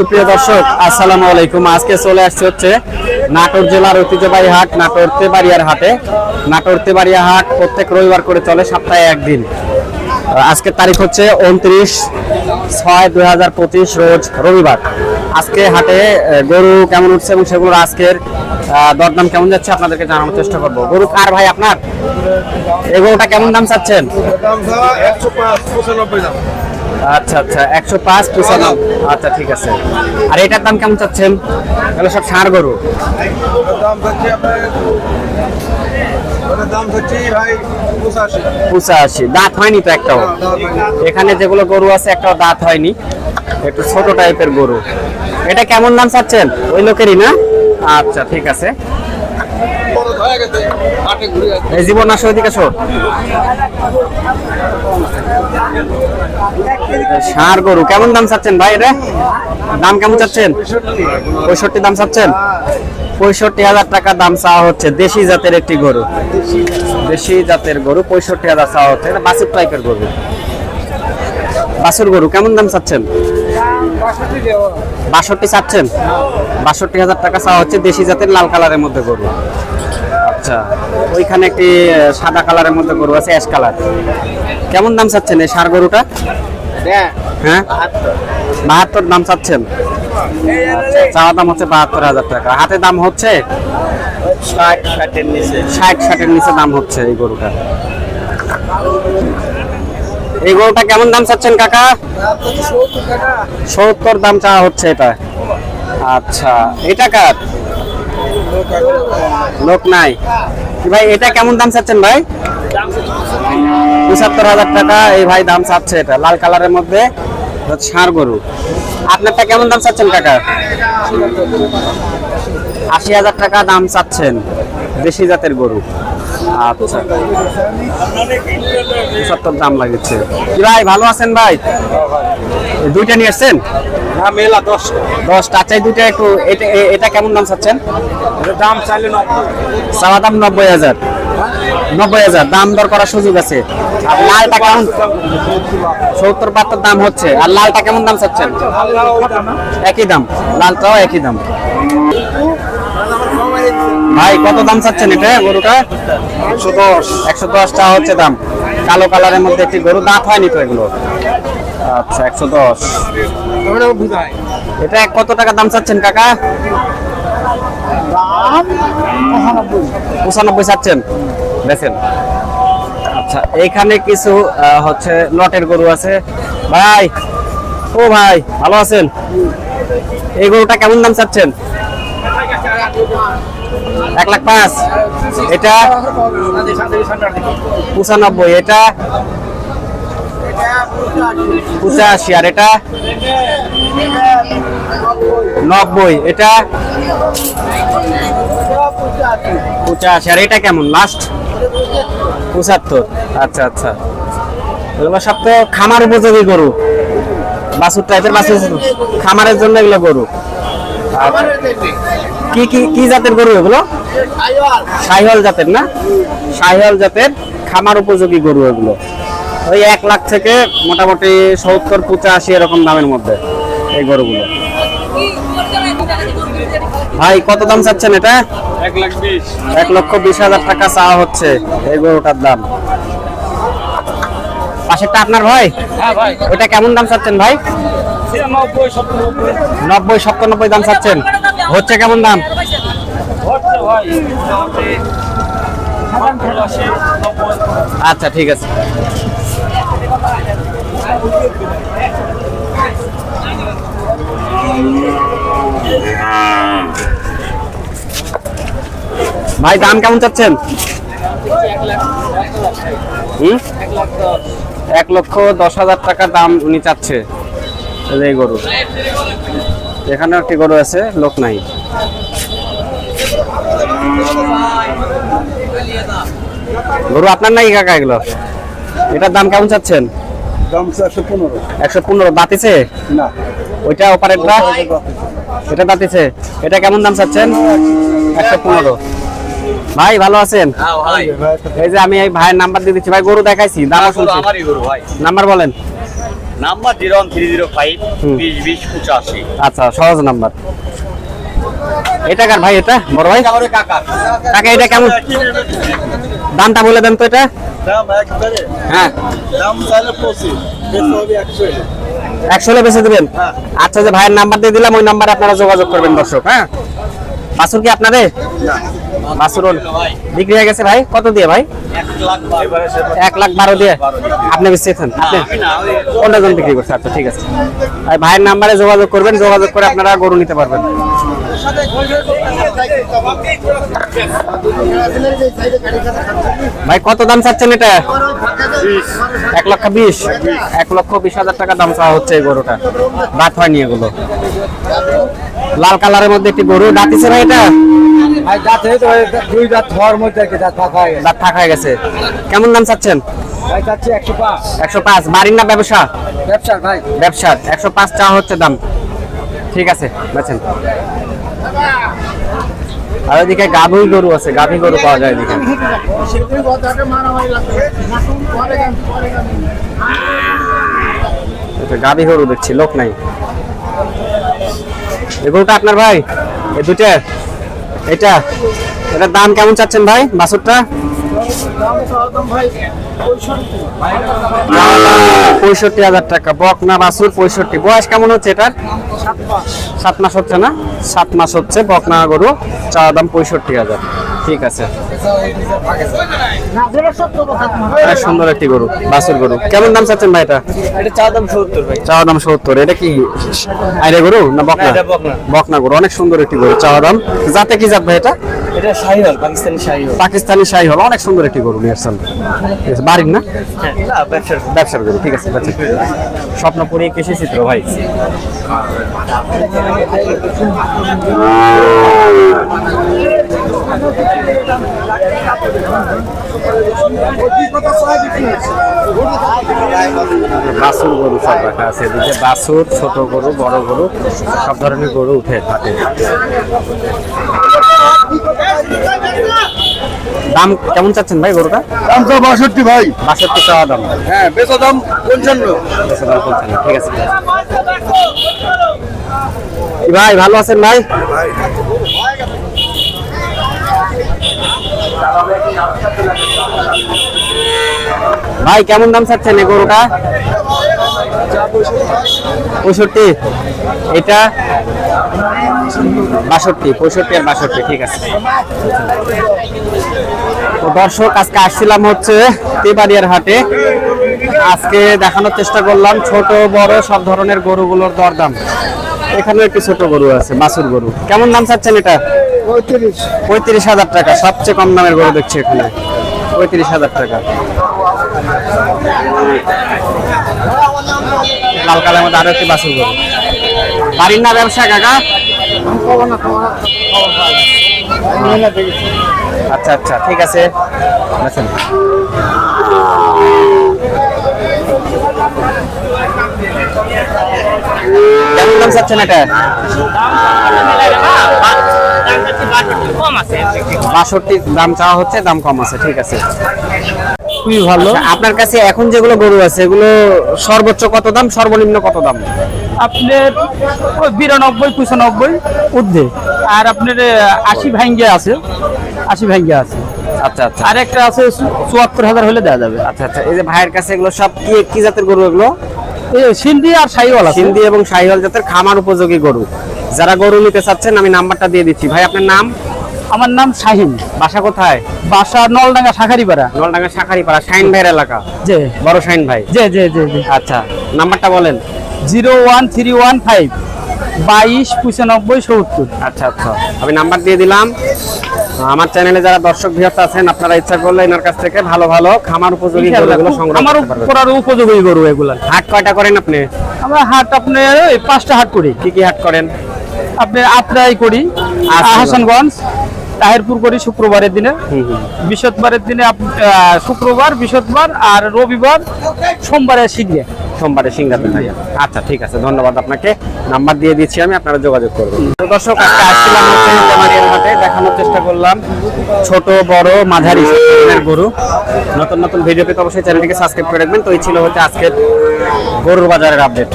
সুপ্রিয় দর্শক, আসসালামু আলাইকুম। আজকে চলে আসছে হচ্ছে নাটোর জেলার ঐতিহ্যবাহী হাট, নাটোর তেবাড়িয়ার হাটে। নাটোর তেবাড়িয়া হাট প্রত্যেক রবিবার করে চলে, সপ্তাহে একদিন। আজকের তারিখ হচ্ছে উনত্রিশ ছয় দুই পঁচিশ রোজ রবিবার। আজকে হাটে গরু কেমন উঠছে এবং সেগুলোর আজকের দরদাম কেমন যাচ্ছে আপনাদেরকে জানানোর চেষ্টা করব। গরু কার ভাই আপনার? এই গরুটা কেমন দাম চাচ্ছেন? আচ্ছা আচ্ছা একশো পাঁচ পঁচানব্বই আচ্ছা ঠিক আছে। আর এটার দাম কেমন চাচ্ছেন? এগুলো সব ষাঁড় গরু। দাম পঁচাশি। দাঁত হয়নি তো একটাও? এখানে যেগুলো গরু আছে একটাও দাঁত হয়নি। একটু ছোট টাইপের গরু। এটা কেমন দাম চাচ্ছেন? ওই লোকেরই না? আচ্ছা ঠিক আছে। জীবন আসো ওইদিকে আসো। ষাঁড় গরু। কেমন দাম চাচ্ছেন ভাই রে দাম কেমন চাচ্ছেন? পঁয়ষট্টি দাম চাচ্ছেন? পঁয়ষট্টি হাজার টাকা দাম চাওয়া হচ্ছে দেশি জাতের একটি গরু। দেশি জাতের গরু, পঁয়ষট্টি হাজার চাওয়া হচ্ছে। এটা বাছুর টাইপের গরু। বাছুর গরু, কেমন দাম চাচ্ছেন? বাষট্টি চাচ্ছেন? বাষট্টি হাজার টাকা চাওয়া হচ্ছে দেশি জাতের লাল কালারের মধ্যে গরু। আচ্ছা ওইখানে একটি সাদা কালারের মধ্যে গরু আছে অ্যাশ কালার কেমন দাম চাচ্ছেন এই সার গরুটা? হ্যাঁ? বাহাত্তর। দাম চাচ্ছেন? আচ্ছা, চাওয়া দাম হচ্ছে বাহাত্তর হাজার টাকা। হাতে দাম হচ্ছে? ষাট ষাটের নিচে। ষাট ষাটের নিচে দাম হচ্ছে এই গরুটা। এই গরুটা কেমন দাম চাচ্ছেন কাকা? সত্তর সত্তর দাম চাওয়া হচ্ছে এটা। আচ্ছা এটা কার? লোক নাই। ভাই, এটা কেমন দাম চাচ্ছেন ভাই? পঁচাত্তর হাজার টাকা, এই ভাই দাম চাচ্ছে এটা, লাল কালারের মধ্যে ষাঁড় গরু। আপনারটা কেমন দাম চাচ্ছেন কাকা? আশি হাজার টাকা দাম চাচ্ছেন, দেশি জাতের গরু। আচ্ছা। দাম লাগছে। ভাই, ভালো আছেন ভাই? দুইটা নিয়ে আসছেন? না মেলা দশ। দশটা। আচ্ছা এই দুইটা একটু এটা এটা কেমন দাম চাচ্ছেন? দাম চাইলে নব্বই। চাওয়া দাম নব্বই হাজার। নব্বই হাজার। দাম দর করার সুযোগ আছে। আর লালটা কেমন? সত্তর বাহাত্তর দাম হচ্ছে। আর লালটা কেমন দাম চাচ্ছেন? একই দাম। লালটাও একই দাম। ভাই কত দাম চাচ্ছেন এটা গরুটা? একশো দশ। একশো দশটা হচ্ছে দাম। কালো কালারের মধ্যে একটি গরু দাঁত হয়নি তো এগুলো? আচ্ছা একশো দশ। এটা কত টাকা দাম চাচ্ছেন কাকা? পঁচানব্বই চাচ্ছেন। বেছেন আচ্ছা এইখানে কিছু হচ্ছে লটের গরু আছে। ভাই, ও ভাই, ভালো আছেন? এই গরুটা কেমন দাম চাচ্ছেন? এক লাখ পাঁচ। এটা পঁচানব্বই। এটা পঁচাশি আর এটা? নব্বই এটা? পঁচাশি আর এটা কেমন? লাস্ট পঁচাত্তর। আচ্ছা আচ্ছা। এগুলো সব তো খামার উপযোগী গরু। বাছুর টাইপের বাছুর খামারের জন্য এগুলো গরু। আচ্ছা। কি কি কি জাতের গরু এগুলো? সাহিওয়াল জাতের না? সাহিওয়াল জাতের খামার উপযোগী গরু এগুলো। ওই এক লাখ থেকে মোটামুটি সত্তর পঁচাশি এরকম দামের মধ্যে এই গরুগুলো। ভাই কত দাম চাচ্ছেন এটা? এক লক্ষ বিশ হাজার টাকা চাওয়া হচ্ছে এই গরুটার দাম। পাশেরটা আপনার ভাই? হ্যাঁ ওটা কেমন দাম চাচ্ছেন ভাই? নব্বই। সপ্তানব্বই দাম চাচ্ছেন। হচ্ছে কেমন দাম? আচ্ছা ঠিক আছে। ভাই, দাম কেমন চাচ্ছেন? এক লক্ষ দশ হাজার টাকা দাম উনি চাচ্ছে। এই গরু। এখানে একটি গরু আছে, লোক নাই। গরু আপনার নাই কাকা এগুলো? এটার দাম কেমন চাচ্ছেন? দাম চারশো পনেরো। একশো পনেরো। দাঁতিছে? না। ওইটা অপারেটরা এটা দাঁতিছে। এটা কেমন দাম চাচ্ছেন? একশো পনেরো। ভাই ভালো আছেন? এই যে আমি এই ভাইয়ের নাম্বার দিয়ে দিচ্ছি। ভাই গরু দেখাইছি। দাম শুনছি। আমারই গরু ভাই। নাম্বার বলেন। Number zero one three zero five বিশ বিশ পঁচাশি। আচ্ছা সহজ নাম্বার। এটা কার ভাই এটা? বড় ভাই? কাকা কাকা এটা কেমন? দামটা বলে দেন তো এটা। দাম একবারে? হ্যাঁ। দাম চাইলে পঁচিশ বেশি হবে একশো একশো বেঁচে দেবেন? হ্যাঁ। আচ্ছা যে ভাইয়ের নাম্বার দিয়ে দিলাম ওই নাম্বারে আপনারা যোগাযোগ করবেন দর্শক হ্যাঁ? বাসুর কি আপনাদের? বাসুর বিক্রি হয়ে গেছে ভাই? কত দিয়ে ভাই? এক লাখ বারো দিয়ে। আপনি বেচেছেন আপনি? জন বিক্রি করছে আচ্ছা ঠিক আছে। আর ভাইয়ের নাম্বারে যোগাযোগ করবেন যোগাযোগ করে আপনারা গরু নিতে পারবেন। ভাই কত দাম চাচ্ছেন এটা? এক লক্ষ বিশ? এক লক্ষ বিশ হাজার টাকা দাম চাওয়া হচ্ছে এই গরুটা। দাঁত হয়নি এগুলো। লাল কালারের মধ্যে একটি গরু। দাঁতিছে ভাই এটা? ভাই দাঁত গেছে। থাকা গেছে। কেমন দাম চাচ্ছেন? একশো পাঁচ। বাড়ির না ব্যবসা? ব্যবসার ভাই। ব্যবসার। একশো পাঁচ চাওয়া হচ্ছে দাম। ঠিক আছে বেছেন আর এদিকে গাভী গরু আছে গাভী গরু পাওয়া যায় এদিকে। গাভী গরু দেখছি, লোক নাই। এই গরুটা আপনার ভাই? এই দুটো এটা এটার দাম কেমন চাচ্ছেন ভাই, বাছুরটা? পঁয়ষট্টি হাজার টাকা বকনা বাছুর, পঁয়ষট্টি। বয়স কেমন হচ্ছে এটার? সাত মাস হচ্ছে না? সাত মাস হচ্ছে বকনা গরু, চাওয়া দাম পঁয়ষট্টি হাজার। ঠিক আছে। অনেক সুন্দর একটি গরু বাছুর গরু। কেমন দাম চাচ্ছেন ভাই এটা? চা দাম সত্তর ভাই। চাওয়া দাম সত্তর এটা কি আইরে গরু না বকনা? বকনা। গরু অনেক সুন্দর একটি গরু চাওয়া দাম। যাতে কি জাত ভাই এটা? এটা শাহিওয়াল পাকিস্তানি শাহিওয়াল। অনেক সুন্দর একটি গরু নিয়ে আসছেন। বাড়ির না? হ্যাঁ ব্যবসার ব্যবসার গরু ঠিক আছে আচ্ছা। স্বপ্নপুরি কৃষি চিত্র ভাই। বাছুর গরু সব রাখা আছে এদিকে। বাছুর ছোট গরু বড় গরু সব ধরনের গরু উঠে থাকে। দাম কেমন চাচ্ছেন ভাই গরুটা? দাম তো বাষট্টি ভাই। বাষট্টি চাওয়া দাম। হ্যাঁ বেচা দাম পঞ্চান্ন। বেশি দাম বলছেন না। ঠিক আছে। ভাই ভালো আছেন ভাই। ভাই কেমন দাম চাচ্ছেন এই গরুটা? পঁয়ষট্টি। এটা? বাষট্টি পঁয়ষট্টি আর বাষট্টি ঠিক আছে। তো দর্শক আজকে আসছিলাম হচ্ছে তেবাড়িয়ার হাটে। আজকে দেখানোর চেষ্টা করলাম ছোট বড় সব ধরনের গরুগুলোর দরদাম। এখানেও একটি ছোট গরু আছে বাছুর গরু। কেমন দাম চাচ্ছেন এটা? পঁয়ত্রিশ। পঁয়ত্রিশ হাজার টাকা সবচেয়ে কম দামের গরু দেখছি এখানে। পঁয়ত্রিশ হাজার টাকা। লাল কালের মধ্যে আরও একটি বাছুর গরু। বাড়ির না ব্যবসা, কাকা? আচ্ছা আচ্ছা ঠিক আছে। আচ্ছা কেমন দাম চাচ্ছেন এটা? বাষট্টি, দাম চাওয়া হচ্ছে, দাম কম আছে, ঠিক আছে। খুবই ভালো। আচ্ছা, আপনার কাছে এখন যেগুলো গরু আছে এগুলো সর্বোচ্চ কত দাম সর্বনিম্ন কত দাম? আপনার বিরানব্বই পঁচানব্বই ঊর্ধ্বে। আর আপনার আশি ভাঙ্গে আছে। আশি ভাঙ্গে আছে। আচ্ছা আচ্ছা। আর একটা আছে চুয়াত্তর হাজার হলে দেওয়া যাবে। আচ্ছা আচ্ছা এই যে ভাইয়ের কাছে এগুলো সব কি কি জাতের গরু এগুলো? সিন্ধি আর আছে। সিন্ধি এবং শাহিওয়াল জাতের খামার উপযোগী গরু। যারা গরু নিতে চাচ্ছেন আমি নাম্বারটা দিয়ে দিচ্ছি। ভাই আপনার নাম? আমার নাম শাহিন। বাসা কোথায়? বাসা নলডাঙ্গা শাখারিপাড়া। নলডাঙ্গা শাখারিপাড়া শাহিন ভাইয়ের এলাকা? যে বড় শাহিন ভাই? যে যে যে যে আচ্ছা নাম্বারটা বলেন। Zero one three one five বাইশ পঁচানব্বই সত্তর। আচ্ছা আচ্ছা। আমি নাম্বার দিয়ে দিলাম। আমার চ্যানেলে যারা দর্শক ভিউয়ার্স আছেন আপনারা ইচ্ছা করলে এনার কাছ থেকে ভালো ভালো খামার উপযোগী গরুগুলো সংগ্রহ আমার করার উপযোগী গরু এগুলা। হাট কয়টা করেন আপনি? আমরা হাট আপনার ওই পাঁচটা হাট করি। কি কি হাট করেন? আপনি আত্রাই করি আচ্ছা। হাসানগঞ্জ তাহেরপুর করি শুক্রবারের দিনে। বৃহস্পতিবারের দিনে শুক্রবার বৃহস্পতিবার আর রবিবার সোমবারে শিখবে সোমবারে সিঙ্গাতে ভাইয়া আচ্ছা ঠিক আছে ধন্যবাদ আপনাকে। নাম্বার দিয়ে দিচ্ছি আমি আপনারা যোগাযোগ করবেন। দর্শক আজকে আসছিলাম হচ্ছে তেমারিয়ার হাটে দেখানোর চেষ্টা করলাম ছোট বড় মাঝারি গরু। নতুন নতুন ভিডিও পেতে অবশ্যই চ্যানেলটিকে সাবস্ক্রাইব করে রাখবেন। তো এই ছিল হচ্ছে আজকের গরুর বাজারের আপডেট